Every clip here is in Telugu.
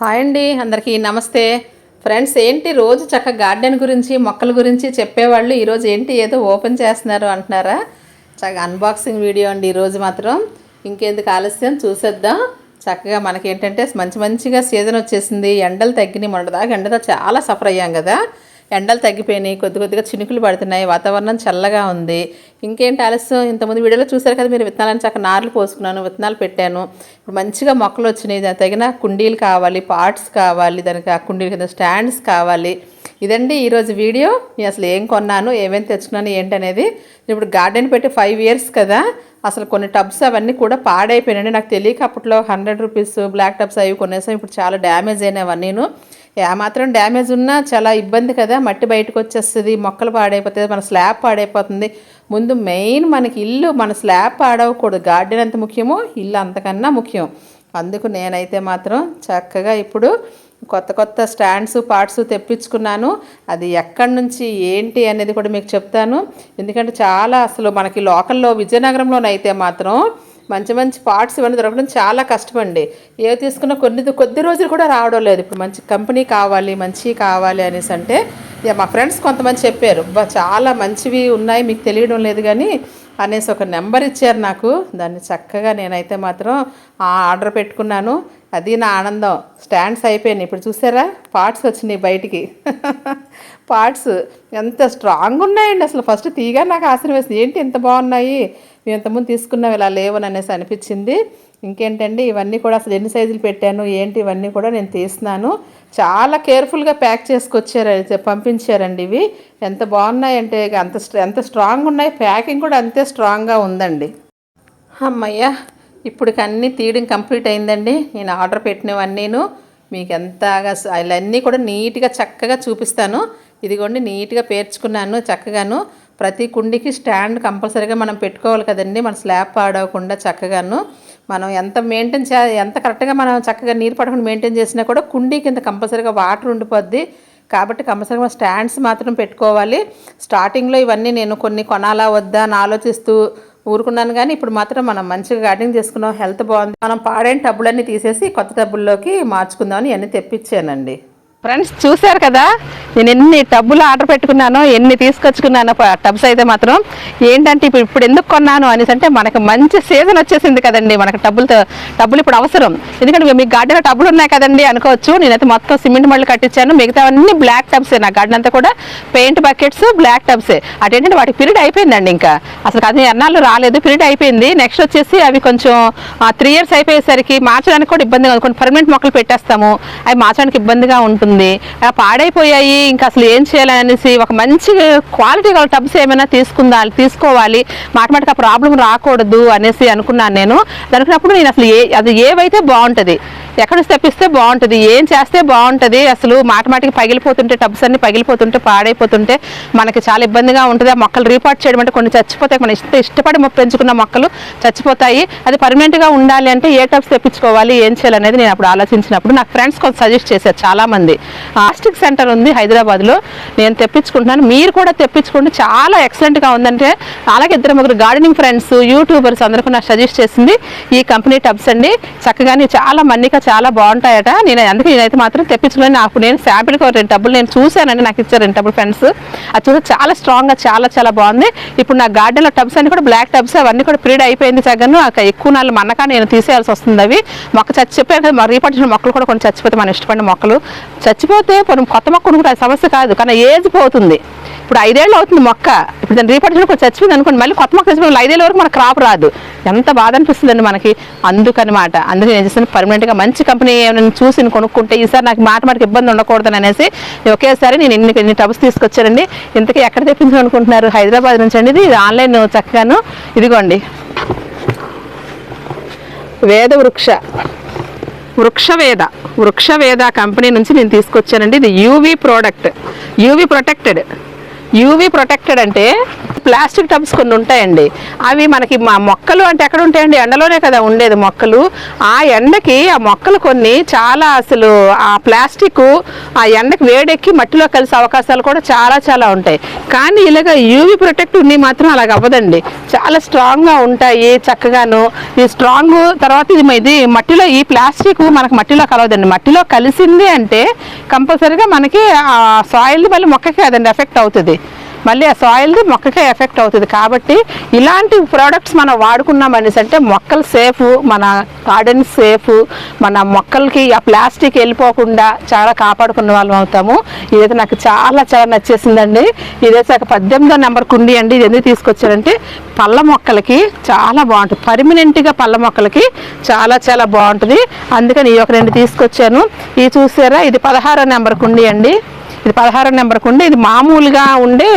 హాయ్ అండి అందరికీ నమస్తే. ఫ్రెండ్స్ ఏంటి రోజు చక్కగా గార్డెన్ గురించి మొక్కల గురించి చెప్పేవాళ్ళు? ఈరోజు ఏంటి ఏదో ఓపెన్ చేస్తున్నారు అంటున్నారా? చక్కగా అన్బాక్సింగ్ వీడియో అండి ఈరోజు మాత్రం. ఇంకెందుకు ఆలస్యం? చూసేద్దాం. చక్కగా మనకి ఏంటంటే మంచి మంచిగా సీజన్ వచ్చేసింది. ఎండలు తగ్గినాయి. మొన్నదాకా ఎండతో చాలా సఫర్ అయ్యాం కదా. ఎండలు తగ్గిపోయినాయి. కొద్ది కొద్దిగా చినుకులు పడుతున్నాయి. వాతావరణం చల్లగా ఉంది. ఇంకేంటి ఆలస్యం? ఇంతమంది వీడియోలో చూసారు కదా మీరు విత్తనాలని చక్క నార్లు పోసుకున్నాను విత్తనాలు పెట్టాను. ఇప్పుడు మంచిగా మొక్కలు వచ్చినాయి. దానికి తగిన కుండీలు కావాలి పాట్స్ కావాలి దానికి ఆ కుండీలు కింద స్టాండ్స్ కావాలి. ఇదండి ఈరోజు వీడియో. నేను అసలు ఏం కొన్నాను ఏమేమి తెచ్చుకున్నాను ఏంటనేది ఇప్పుడు గార్డెన్ పెట్టి ఫైవ్ ఇయర్స్ కదా. అసలు కొన్ని టబ్స్ అవన్నీ కూడా పాడైపోయినాయి నాకు తెలియక అప్పట్లో హండ్రెడ్ రూపీస్ బ్లాక్ టబ్స్ అవి కొనేసాం. ఇప్పుడు చాలా డ్యామేజ్ అయినవన్నీ నేను ఏమాత్రం డ్యామేజ్ ఉన్నా చాలా ఇబ్బంది కదా. మట్టి బయటకు వచ్చేస్తుంది మొక్కలు పాడైపోతుంది మన స్లాబ్ పాడైపోతుంది. ముందు మెయిన్ మనకి ఇల్లు మన స్లాబ్ పాడవకూడదు. గార్డెన్ ఎంత ముఖ్యమో ఇల్లు అంతకన్నా ముఖ్యం. అందుకు నేనైతే మాత్రం చక్కగా ఇప్పుడు కొత్త కొత్త స్టాండ్స్ పార్ట్స్ తెప్పించుకున్నాను. అది ఎక్కడి నుంచి ఏంటి అనేది కూడా మీకు చెప్తాను. ఎందుకంటే చాలా అసలు మనకి లోకల్లో విజయనగరంలోనైతే మాత్రం మంచి మంచి పార్ట్స్ ఇవన్నీ దొరకడం చాలా కష్టమండి. ఏ తీసుకున్నా కొన్ని కొద్ది రోజులు కూడా రావడం లేదు. ఇప్పుడు మంచి కంపెనీ కావాలి మంచి కావాలి అనేసి అంటే ఇక మా ఫ్రెండ్స్ కొంతమంది చెప్పారు చాలా మంచివి ఉన్నాయి మీకు తెలియడం లేదు కానీ అనేసి ఒక నెంబర్ ఇచ్చారు నాకు. దాన్ని చక్కగా నేనైతే మాత్రం ఆర్డర్ పెట్టుకున్నాను. అది నా ఆనందం. స్టాండ్స్ అయిపోయినాయి. ఇప్పుడు చూసారా? పార్ట్స్ వచ్చినాయి బయటికి. పార్ట్స్ ఎంత స్ట్రాంగ్ ఉన్నాయండి అసలు. ఫస్ట్ తీగా నాకు ఆశ్చర్యం వేసింది. ఏంటి ఎంత బాగున్నాయి? మేము ఇంతకుముందు తీసుకున్నాం ఇలా లేవని అనేసి అనిపించింది. ఇంకేంటండి ఇవన్నీ కూడా అసలు ఎన్ని సైజులు పెట్టాను ఏంటి ఇవన్నీ కూడా నేను తీస్తున్నాను. చాలా కేర్ఫుల్గా ప్యాక్ చేసుకొచ్చారు పంపించారండి ఇవి. ఎంత బాగున్నాయంటే అంత ఎంత స్ట్రాంగ్ ఉన్నాయి ప్యాకింగ్ కూడా అంతే స్ట్రాంగ్గా ఉందండి. అమ్మయ్య ఇప్పటికి అన్నీ తీయడం కంప్లీట్ అయిందండి. నేను ఆర్డర్ పెట్టినవన్నీను మీకు ఎంతగా స- అవన్నీ కూడా నీట్గా చక్కగా చూపిస్తాను. ఇదిగోండి నీట్గా పేర్చుకున్నాను చక్కగాను. ప్రతి కుండీకి స్టాండ్ కంపల్సరీగా మనం పెట్టుకోవాలి కదండి మన స్లాబ్ పాడవకుండా చక్కగాను. మనం ఎంత మెయింటైన్ చే ఎంత కరెక్ట్గా మనం చక్కగా నీరు పడకుండా మెయింటైన్ చేసినా కూడా కుండీ కింద కంపల్సరీగా వాటర్ ఉండిపోద్ది. కాబట్టి కంపల్సరీగా స్టాండ్స్ మాత్రం పెట్టుకోవాలి. స్టార్టింగ్లో ఇవన్నీ నేను కొన్ని కొనాలా వద్దా అని ఆలోచిస్తూ ఊరుకున్నాను కానీ ఇప్పుడు మాత్రం మనం మంచిగా గార్డెనింగ్ చేసుకున్నాం. హెల్త్ బాగుంది. మనం పాడైన టబ్బులన్నీ తీసేసి కొత్త టబ్బుల్లోకి మార్చుకుందామని ఇవన్నీ తెప్పించానండి. ఫ్రెండ్స్ చూశారు కదా? నేను ఎన్ని టబ్బులు ఆర్డర్ పెట్టుకున్నాను ఎన్ని తీసుకొచ్చుకున్నాను టబ్స్ అయితే మాత్రం ఏంటంటే ఇప్పుడు ఇప్పుడు ఎందుకు కొన్నాను అనేసి అంటే మనకి మంచి సీజన్ వచ్చేసింది కదండి మనకి టబ్బులతో డబ్బులు ఇప్పుడు అవసరం. ఎందుకంటే మీ గార్డెన్లో టబ్బులు ఉన్నాయి కదండి అనుకోవచ్చు. నేనైతే మొత్తం సిమెంట్ మళ్ళీ కట్టించాను. మిగతా అన్ని బ్లాక్ టబ్సే నా గార్డెన్ అంతా కూడా పెయింట్ బకెట్స్ బ్లాక్ టబ్సే అటేంటంటే వాటి పీరియడ్ అయిపోయిందండి ఇంకా. అసలు అది ఎన్నాళ్ళు రాలేదు. పీరియడ్ అయిపోయింది. నెక్స్ట్ వచ్చేసి అవి కొంచెం త్రీ ఇయర్స్ అయిపోయేసరికి మార్చడానికి కూడా ఇబ్బందిగా ఉంది. కొన్ని పర్మనెంట్ మొక్కలు పెట్టేస్తాము. అవి మార్చడానికి ఇబ్బందిగా ఉంటుంది. ఉంటుంది. పాడైపోయాయి. ఇంకా అసలు ఏం చేయాలి అనేసి ఒక మంచి క్వాలిటీ గల టబ్స్ ఏమైనా తీసుకుందా తీసుకోవాలి. మాట మాటకి ఆ ప్రాబ్లం రాకూడదు అనేసి అనుకున్నాను నేను. అనుకున్నప్పుడు నేను అసలు ఏ అది ఏవైతే బాగుంటుంది ఎక్కడ తెప్పిస్తే బాగుంటుంది ఏం చేస్తే బాగుంటుంది అసలు మాట మాటికి పగిలిపోతుంటే టబ్స్ అన్ని పగిలిపోతుంటే పాడైపోతుంటే మనకి చాలా ఇబ్బందిగా ఉంటుంది. ఆ మొక్కలు రీపాట్ చేయడం అంటే కొన్ని చచ్చిపోతాయి. మనం ఇష్ట ఇష్టపడి పెంచుకున్న మొక్కలు చచ్చిపోతాయి. అది పర్మనెంట్గా ఉండాలి అంటే ఏ టబ్స్ తెప్పించుకోవాలి ఏం చేయాలనేది నేను అప్పుడు ఆలోచించినప్పుడు నాకు ఫ్రెండ్స్ కొంచెం సజెస్ట్ చేశారు చాలామంది. ఆస్టిక్ సెంటర్ ఉంది హైదరాబాద్లో. నేను తెప్పించుకుంటున్నాను. మీరు కూడా తెప్పించుకుంటే చాలా ఎక్సలెంట్గా ఉందంటే అలాగే ఇద్దరు ముగ్గురు గార్డెనింగ్ ఫ్రెండ్స్ యూట్యూబర్స్ అందరికీ నాకు సజెస్ట్ చేసింది ఈ కంపెనీ టబ్స్ అండి. చక్కగానే చాలా మన్నిక చాలా బాగుంటాయట. నేను అందుకే నేనైతే మాత్రం తెప్పించుకుని నాకు నేను శాంపిల్కి ఒక రెండు డబ్బులు నేను చూశానండి. నాకు ఇచ్చారు రెండు డబ్బులు ఫ్రెండ్స్. అది చూస్తే చాలా స్ట్రాంగ్గా చాలా చాలా బాగుంది. ఇప్పుడు నా గార్డెన్లో టబ్స్ అన్ని కూడా బ్లాక్ టబ్స్ అవన్నీ కూడా పీరియడ్ అయిపోయింది చక్కను ఎక్కువ నాళ్ళు మన్నక నేను తీసేయాల్సి వస్తుంది అవి. మొక్క చచ్చి కదా మరి మొక్కలు కూడా కొన్ని చచ్చిపోతే మనం ఇష్టపడిన మొక్కలు. చచ్చిపోతే కొన్ని కొత్త మొక్కలు కూడా సమస్య కాదు. కానీ ఏజ్ పోతుంది. ఇప్పుడు ఐదేళ్ళు అవుతుంది మొక్క. ఇప్పుడు దాన్ని రీపట్టిన కొంచెం చచ్చిపోయింది అనుకోండి మళ్ళీ కొత్త మొక్క చచ్చిపోయింది ఐదేళ్ళ వరకు మనకు క్రాప్ రాదు. ఎంత బాధ అనిపిస్తుందండి మనకి. అందుకనమాట. అందుకే నేను చేస్తాను పర్మనెంట్గా మంచి కంపెనీ ఏమైనా చూసి కొనుక్కుంటే ఈసారి నాకు మాట మాటకి ఇబ్బంది ఉండకూడదని అనేసి ఒకేసారి నేను ఇన్ని ఇన్ని టబ్స్ తీసుకొచ్చానండి. ఇంతకీ ఎక్కడ తెప్పించాలనుకుంటున్నారు హైదరాబాద్ నుంచి అండి ఇది. ఇది ఆన్లైన్ చక్కగాను. ఇదిగోండి. వేద వృక్ష. వృక్షవేద. వృక్షవేద కంపెనీ నుంచి నేను తీసుకొచ్చానండి. ఇది UV product UV protected UV protected అంటే ప్లాస్టిక్ టబ్స్ కొన్ని ఉంటాయండి. అవి మనకి మా మొక్కలు అంటే ఎక్కడ ఉంటాయండి? ఎండలోనే కదా ఉండేది మొక్కలు. ఆ ఎండకి ఆ మొక్కలు కొన్ని చాలా అసలు ఆ ప్లాస్టిక్ ఆ ఎండకి వేడెక్కి మట్టిలో కలిసే అవకాశాలు కూడా చాలా చాలా ఉంటాయి. కానీ ఇలాగ యూవి ప్రొటెక్ట్ ఉన్ని మాత్రం అలాగ అవ్వదండి. చాలా స్ట్రాంగ్గా ఉంటాయి చక్కగాను. ఈ స్ట్రాంగ్ తర్వాత ఇది ఇది మట్టిలో ఈ ప్లాస్టిక్ మనకు మట్టిలో కలవదండి. మట్టిలో కలిసింది అంటే కంపల్సరీగా మనకి ఆ సాయిల్ మళ్ళీ మొక్కకి అదండి ఎఫెక్ట్ అవుతుంది. మళ్ళీ ఆ సాయిల్ది మొక్కకే ఎఫెక్ట్ అవుతుంది. కాబట్టి ఇలాంటి ప్రోడక్ట్స్ మనం వాడుకున్నాం అనేసి అంటే మొక్కలు సేఫ్ మన గార్డెన్ సేఫ్ మన మొక్కలకి ఆ ప్లాస్టిక్ వెళ్ళిపోకుండా చాలా కాపాడుకున్న వాళ్ళం అవుతాము. ఇదైతే నాకు చాలా చాలా నచ్చేసిందండి. ఇదైతే ఒక పద్దెనిమిదో నెంబర్ కుండి అండి. ఇది ఎందుకు తీసుకొచ్చారంటే పళ్ళ మొక్కలకి చాలా బాగుంటుంది. పర్మనెంట్గా పళ్ళ మొక్కలకి చాలా చాలా బాగుంటుంది. అందుకని ఈ ఒక రెండు తీసుకొచ్చాను. ఇది చూసారా? ఇది పదహారో నెంబర్ కుండి అండి. ఇది పదహారు నెంబర్ ఉండే ఇది మామూలుగా ఉండే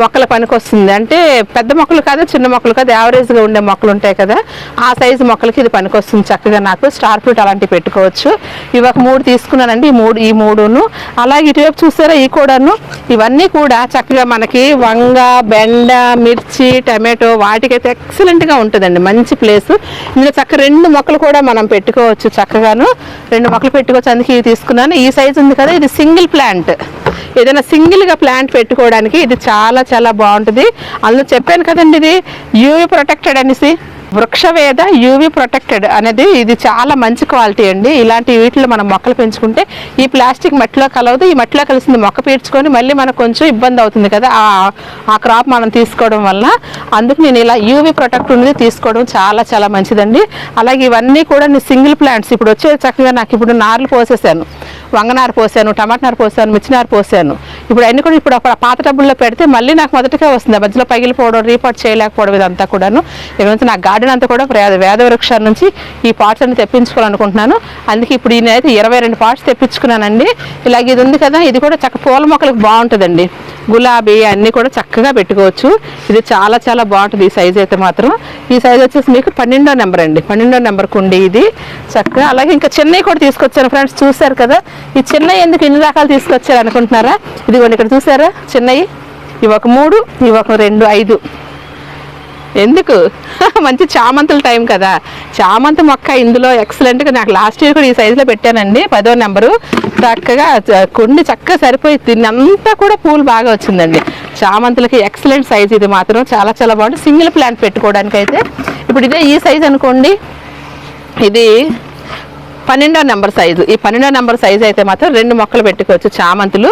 మొక్కల పనికి వస్తుంది అంటే పెద్ద మొక్కలు కాదు చిన్న మొక్కలు కాదు యావరేజ్గా ఉండే మొక్కలు ఉంటాయి కదా ఆ సైజు మొక్కలకి ఇది పనికి వస్తుంది చక్కగా నాకు. స్టార్ ఫ్రూట్ అలాంటివి పెట్టుకోవచ్చు. ఇవి ఒక మూడు తీసుకున్నానండి ఈ మూడు ఈ మూడును. అలాగే ఇటువైపు చూసారా ఈ కూడాను. ఇవన్నీ కూడా చక్కగా మనకి వంగ బెండ మిర్చి టమాటో వాటికైతే ఎక్సలెంట్గా ఉంటుందండి. మంచి ప్లేస్. ఇందులో చక్క రెండు మొక్కలు కూడా మనం పెట్టుకోవచ్చు చక్కగాను. రెండు మొక్కలు పెట్టుకోవచ్చు అందుకే ఇవి తీసుకున్నాను. ఈ సైజు ఉంది కదా ఇది సింగిల్ ప్లాంట్. ఏదైనా సింగిల్గా ప్లాంట్ పెట్టుకోవడానికి ఇది చాలా చాలా బాగుంటుంది. అందులో చెప్పాను కదండి ఇది యూవి ప్రొటెక్టెడ్ అనేసి. వృక్షవేద యూవి ప్రొటెక్టెడ్ అనేది ఇది చాలా మంచి క్వాలిటీ అండి. ఇలాంటి వీటిలో మనం మొక్కలు పెంచుకుంటే ఈ ప్లాస్టిక్ మట్టిలో కలవదు ఈ మట్టిలో కలిసింది మొక్క పీడ్చుకొని మళ్ళీ మనకు కొంచెం ఇబ్బంది అవుతుంది కదా ఆ ఆ క్రాప్ మనం తీసుకోవడం వల్ల. అందుకు నేను ఇలా యూవి ప్రొటెక్ట్ ఉన్నది తీసుకోవడం చాలా చాలా మంచిదండి. అలాగే ఇవన్నీ కూడా నేను సింగిల్ ప్లాంట్స్ ఇప్పుడు వచ్చే చక్కగా నాకు ఇప్పుడు నార్లు పోసేసాను. వంగనారు పోసాను టమాటా నారు పోసాను మిర్చినారు పోసాను. ఇప్పుడు అన్ని కూడా ఇప్పుడు ఒక పాత డబ్బుల్లో పెడితే మళ్ళీ నాకు మొదటగా వస్తుంది. మధ్యలో పగిలిపోవడం రీపాట్ చేయలేకపోవడం ఇదంతా కూడాను. ఏమైతే నా గార్డెన్ అంతా కూడా వేద వేద వృక్షాల నుంచి ఈ పార్ట్స్ అన్ని తెప్పించుకోవాలనుకుంటున్నాను. అందుకే ఇప్పుడు ఈయన అయితే ఇరవై రెండు పార్ట్స్ తెప్పించుకున్నానండి. ఇలాగ ఇది ఉంది కదా ఇది కూడా చక్క పూల మొక్కలకు బాగుంటుందండి. గులాబీ అన్నీ కూడా చక్కగా పెట్టుకోవచ్చు. ఇది చాలా చాలా బాగుంటుంది ఈ సైజ్ అయితే మాత్రం. ఈ సైజ్ వచ్చేసి మీకు పన్నెండో నెంబర్ అండి. పన్నెండో నెంబర్ కుండి ఇది. చక్కగా అలాగే ఇంకా చెన్నై కూడా తీసుకొచ్చాను ఫ్రెండ్స్ చూశారు కదా. ఈ చిన్నవి ఎందుకు ఇన్ని రకాలు తీసుకొచ్చారు అనుకుంటున్నారా? ఇదిగోండి ఇక్కడ చూసారా? చిన్నవి ఇవి ఒక మూడు ఇవి ఒక రెండు ఐదు. ఎందుకు? మంచి చామంతుల టైం కదా. చామంతి మొక్క ఇందులో ఎక్సలెంట్గా నాకు లాస్ట్ ఇయర్ కూడా ఈ సైజులో పెట్టానండి. పదో నెంబరు. చక్కగా కొన్ని చక్కగా సరిపోయి దీన్ని కూడా పూలు బాగా వచ్చిందండి. చామంతులకి ఎక్సలెంట్ సైజ్ ఇది మాత్రం. చాలా చాలా బాగుంటుంది సింగిల్ ప్లాంట్ పెట్టుకోవడానికి అయితే ఇప్పుడు ఇదే ఈ సైజ్ అనుకోండి. ఇది పన్నెండో నెంబర్ సైజు. ఈ పన్నెండో నెంబర్ సైజు అయితే మాత్రం రెండు మొక్కలు పెట్టుకోవచ్చు చామంతులు.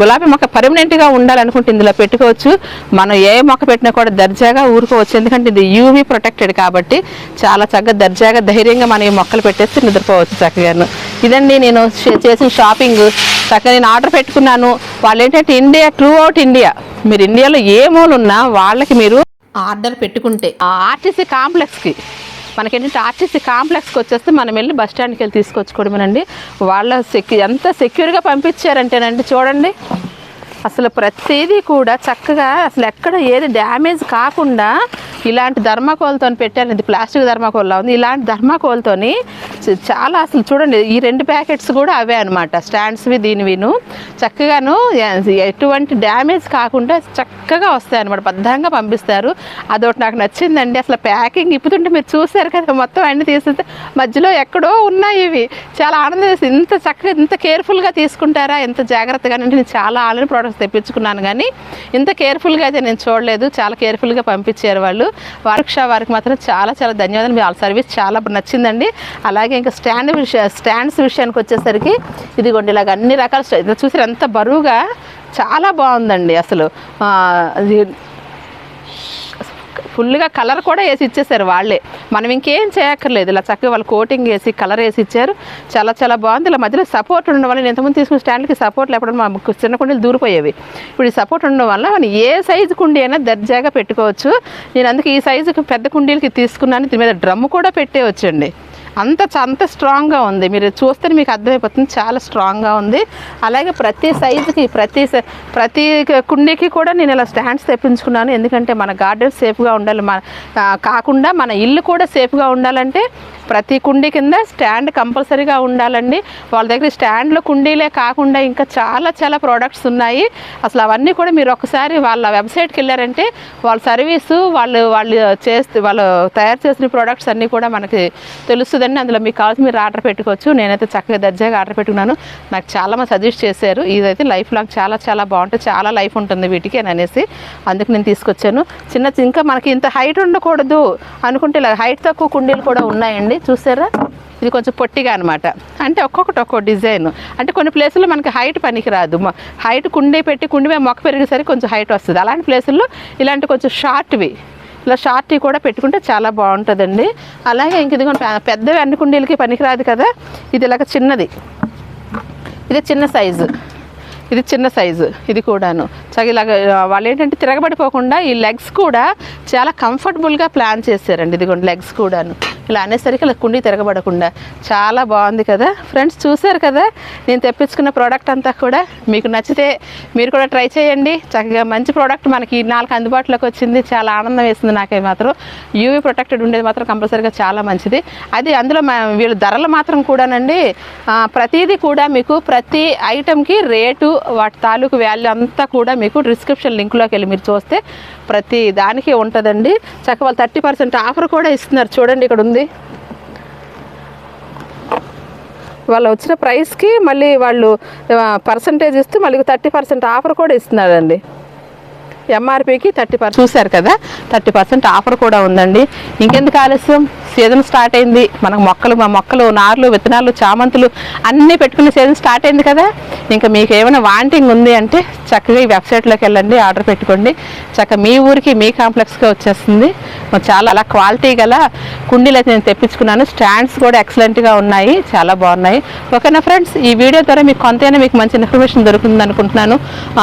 గులాబీ మొక్క పర్మనెంట్గా ఉండాలనుకుంటే ఇందులో పెట్టుకోవచ్చు. మనం ఏ మొక్క పెట్టినా కూడా దర్జాగా ఊరుకోవచ్చు. ఎందుకంటే ఇది యూవీ ప్రొటెక్టెడ్ కాబట్టి చాలా చక్కగా దర్జాగా ధైర్యంగా మనం ఈ మొక్కలు పెట్టేసి నిద్రపోవచ్చు చక్కగాను. ఇదండి నేను చేసిన షాపింగ్ చక్కగా నేను ఆర్డర్ పెట్టుకున్నాను. వాళ్ళు ఏంటంటే ఇండియా ట్రూ అవుట్ ఇండియా మీరు ఇండియాలో ఏ మూలు ఉన్నా వాళ్ళకి మీరు ఆర్డర్ పెట్టుకుంటే ఆ ఆర్టీసీ కాంప్లెక్స్కి మనకేంటంటే ఆర్టీసీ కాంప్లెక్స్కి వచ్చేస్తే మనం వెళ్ళి బస్ స్టాండ్కి వెళ్ళి తీసుకొచ్చుకోవడమేనండి. వాళ్ళ సెక్యూ ఎంత సెక్యూర్గా పంపించారంటేనండి చూడండి. అసలు ప్రతిదీ కూడా చక్కగా అసలు ఎక్కడ ఏది డ్యామేజ్ కాకుండా ఇలాంటి ధర్మాకోల్తో పెట్టారు. ఇది ప్లాస్టిక్ ధర్మాకోల్లా ఉంది. ఇలాంటి ధర్మాకోల్తోని చాలా అసలు చూడండి ఈ రెండు ప్యాకెట్స్ కూడా అవే అనమాట స్టాండ్స్వి దీనివిను. చక్కగాను ఎటువంటి డ్యామేజ్ కాకుండా చక్కగా వస్తాయి అనమాట బద్ధంగా పంపిస్తారు. అదొకటి నాకు నచ్చిందండి. అసలు ప్యాకింగ్ ఇప్పుతుంటే మీరు చూసారు కదా మొత్తం అన్ని తీసేస్తే మధ్యలో ఎక్కడో ఉన్నాయి ఇవి. చాలా ఆనందం ఇంత చక్కగా ఇంత కేర్ఫుల్గా తీసుకుంటారా? ఎంత జాగ్రత్తగా అంటే నేను చాలా ఆల్రెడీ ప్రోడక్ట్స్ తెప్పించుకున్నాను కానీ ఇంత కేర్ఫుల్గా అయితే నేను చూడలేదు. చాలా కేర్ఫుల్గా పంపించారు వాళ్ళు. వర్క్షా వారికి మాత్రం చాలా చాలా ధన్యవాదాలు. మీ వాళ్ళ సర్వీస్ చాలా నచ్చిందండి. అలాగే ఇంకా స్టాండ్ విషయ స్టాండ్స్ విషయానికి వచ్చేసరికి ఇదిగోండి ఇలాగ అన్ని రకాల స్టా- చూసారు ఎంత బరువుగా చాలా బాగుందండి అసలు. ఫుల్గా కలర్ కూడా వేసి ఇచ్చేసారు వాళ్ళే. మనం ఇంకేం చేయక్కర్లేదు. ఇలా చక్కగా వాళ్ళు కోటింగ్ వేసి కలర్ వేసి ఇచ్చారు. చాలా చాలా బాగుంది. ఇలా మధ్యలో సపోర్ట్ ఉండడం వల్ల నేను ఎంతమంది తీసుకున్న స్టాండ్కి సపోర్ట్ లేకపోవడం మా చిన్న కుండీలు దూరిపోయేవి. ఇప్పుడు ఈ సపోర్ట్ ఉండడం వల్ల మనం ఏ సైజు కుండీ అయినా దర్జాగా పెట్టుకోవచ్చు. నేను అందుకే ఈ సైజుకి పెద్ద కుండీలకి తీసుకున్నాను. దీని మీద డ్రమ్ కూడా పెట్టేవచ్చండి అంత చ- అంత స్ట్రాంగ్గా ఉంది. మీరు చూస్తే మీకు అర్థమైపోతుంది. చాలా స్ట్రాంగ్గా ఉంది. అలాగే ప్రతి సైజుకి ప్రతి స- ప్రతి కుండీకి కూడా నేను ఇలా స్టాండ్స్ తెప్పించుకున్నాను. ఎందుకంటే మన గార్డెన్ సేఫ్గా ఉండాలి. మన కాకుండా మన ఇల్లు కూడా సేఫ్గా ఉండాలంటే ప్రతి కుండీ కింద స్టాండ్ కంపల్సరీగా ఉండాలండి. వాళ్ళ దగ్గర స్టాండ్లు కుండీలే కాకుండా ఇంకా చాలా చాలా ప్రోడక్ట్స్ ఉన్నాయి. అసలు అవన్నీ కూడా మీరు ఒకసారి వాళ్ళ వెబ్సైట్కి వెళ్ళారంటే వాళ్ళ సర్వీసు వాళ్ళు వాళ్ళు చేస్తే వాళ్ళు తయారు చేసిన ప్రోడక్ట్స్ అన్నీ కూడా మనకి తెలుస్తుంది. తెలుస్తుందండి అందులో మీకు కావాల్సి మీరు ఆర్డర్ పెట్టుకోవచ్చు. నేనైతే చక్కగా దర్జాగా ఆర్డర్ పెట్టుకున్నాను. నాకు చాలా మంది సజెస్ట్ చేశారు. ఇదైతే లైఫ్ లాంగ్ చాలా చాలా బాగుంటుంది. చాలా లైఫ్ ఉంటుంది వీటికి అని అనేసి అందుకు నేను తీసుకొచ్చాను. చిన్న ఇంకా మనకి ఇంత హైట్ ఉండకూడదు అనుకుంటే ఇలా హైట్ తక్కువ కుండీలు కూడా ఉన్నాయండి. చూసారా? ఇది కొంచెం పొట్టిగా అనమాట అంటే ఒక్కొక్కటి ఒక్కో డిజైన్. అంటే కొన్ని ప్లేసుల్లో మనకి హైట్ పనికి రాదు హైట్ కుండీ పెట్టి కుండి మీద మొక్క పెరిగేసరికి కొంచెం హైట్ వస్తుంది. అలాంటి ప్లేసుల్లో ఇలాంటి కొంచెం షార్ట్వి ఇలా షార్టీ కూడా పెట్టుకుంటే చాలా బాగుంటుందండి. అలాగే ఇంక ఇదిగో పెద్దవి అన్ని కుండీలకి పనికిరాదు కదా ఇది ఇలాగ చిన్నది. ఇది చిన్న సైజు. ఇది చిన్న సైజు ఇది కూడాను. చక్కగా ఇలాగ వాళ్ళు ఏంటంటే తిరగబడిపోకుండా ఈ లెగ్స్ కూడా చాలా కంఫర్టబుల్గా ప్లాన్ చేశారండి. ఇదిగోండి లెగ్స్ కూడాను. ఇలా అనేసరికి ఇలా కుండి తిరగబడకుండా. చాలా బాగుంది కదా. ఫ్రెండ్స్ చూశారు కదా? నేను తెప్పించుకున్న ప్రోడక్ట్ అంతా కూడా మీకు నచ్చితే మీరు కూడా ట్రై చేయండి. చక్కగా మంచి ప్రోడక్ట్ మనకి నాలుగు అందుబాటులోకి వచ్చింది. చాలా ఆనందం వేసింది నాకే మాత్రం. యూవీ ప్రొటెక్టెడ్ ఉండేది మాత్రం కంపల్సరీగా చాలా మంచిది. అది అందులో వీళ్ళ ధరలు మాత్రం కూడానండి ప్రతిదీ కూడా మీకు ప్రతి ఐటెంకి రేటు వాటి తాలూకు వాల్యూ అంతా కూడా మీకు డిస్క్రిప్షన్ లింక్లోకి వెళ్ళి మీరు చూస్తే ప్రతి దానికి ఉంటుందండి. చక్కగా వాళ్ళు థర్టీ పర్సెంట్ ఆఫర్ కూడా ఇస్తున్నారు. చూడండి ఇక్కడ ఉంది వాళ్ళు వచ్చిన ప్రైస్కి మళ్ళీ వాళ్ళు పర్సంటేజ్ ఇస్తూ మళ్ళీ థర్టీ పర్సెంట్ ఆఫర్ కూడా ఇస్తున్నారండి. ఎంఆర్పికి థర్టీ పర్సెంట్ చూశారు కదా? థర్టీ పర్సెంట్ ఆఫర్ కూడా ఉందండి. ఇంకెందుకు ఆలస్యం? సీజన్ స్టార్ట్ అయింది. మనకు మొక్కలు మా మొక్కలు నార్లు విత్తనాలు చామంతులు అన్నీ పెట్టుకునే సీజన్ స్టార్ట్ అయింది కదా? ఇంకా మీకు ఏమైనా వాంటింగ్ ఉంది అంటే చక్కగా ఈ వెబ్సైట్లోకి వెళ్ళండి ఆర్డర్ పెట్టుకోండి. చక్కగా మీ ఊరికి మీ కాంప్లెక్స్గా వచ్చేస్తుంది. చాలా అలా క్వాలిటీ గల కుండీలు అయితే నేను తెప్పించుకున్నాను. స్టాండ్స్ కూడా ఎక్సలెంట్గా ఉన్నాయి. చాలా బాగున్నాయి. ఓకేనా ఫ్రెండ్స్ ఈ వీడియో ద్వారా మీకు కొంతైనా మీకు మంచి ఇన్ఫర్మేషన్ దొరుకుతుంది అనుకుంటున్నాను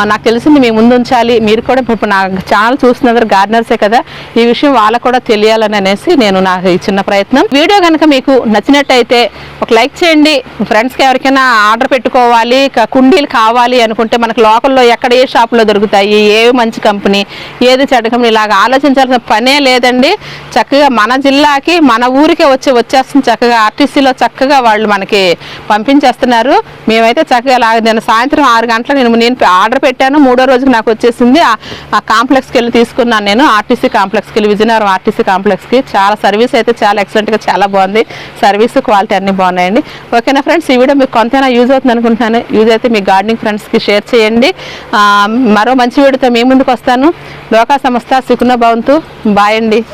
నాకు తెలిసింది మీ ముందు ఉంచాలి. మీరు కూడా ఇప్పుడు నా ఛానల్ చూస్తున్నారు గార్డనర్సే కదా ఈ విషయం వాళ్ళకు కూడా తెలియాలని అనేసి నేను నా ఈ చిన్న ప్రయత్నం. వీడియో కనుక మీకు నచ్చినట్టయితే ఒక లైక్ చేయండి. ఫ్రెండ్స్కి ఎవరికైనా ఆర్డర్ పెట్టుకోవాలి కుండీలు కావాలి అనుకుంటే మనకు లోకల్లో ఎక్కడ ఏ షాప్లో దొరుకుతాయి ఏ మంచి కంపెనీ ఏది చెడ్డ కంపెనీ ఇలాగ ఆలోచించాల్సిన పనే లేదండి. చక్కగా మన జిల్లాకి మన ఊరికే వచ్చి వచ్చేస్తుంది చక్కగా ఆర్టీసీలో చక్కగా వాళ్ళు మనకి పంపించేస్తున్నారు. మేమైతే చక్కగా ఇలాగ నేను సాయంత్రం ఆరు గంటలకు నేను నేను ఆర్డర్ పెట్టాను. మూడో రోజుకి నాకు వచ్చేసింది. ఆ- కాంప్లెక్స్కి వెళ్ళి తీసుకున్నాను నేను ఆర్టీసీ కాంప్లెక్స్కి వెళ్ళి విజయనగరం ఆర్టీసీ కాంప్లెక్స్కి చాలా సర్వీస్ అయితే చాలా ఎక్సలెంట్గా చాలా బాగుంది. సర్వీస్ క్వాలిటీ అన్నీ బాగున్నాయండి. ఓకేనా ఫ్రెండ్స్ ఈ వీడియో మీకు కొంతైనా యూజ్ అవుతుంది అనుకుంటున్నాను. యూజ్ అయితే మీ గార్డెనింగ్ ఫ్రెండ్స్కి షేర్ చేయండి. మరో మంచి వీడియోతో మీ ముందుకు వస్తాను. లోకా సంస్థ సుఖన భవంతు. బాయ్ అండి.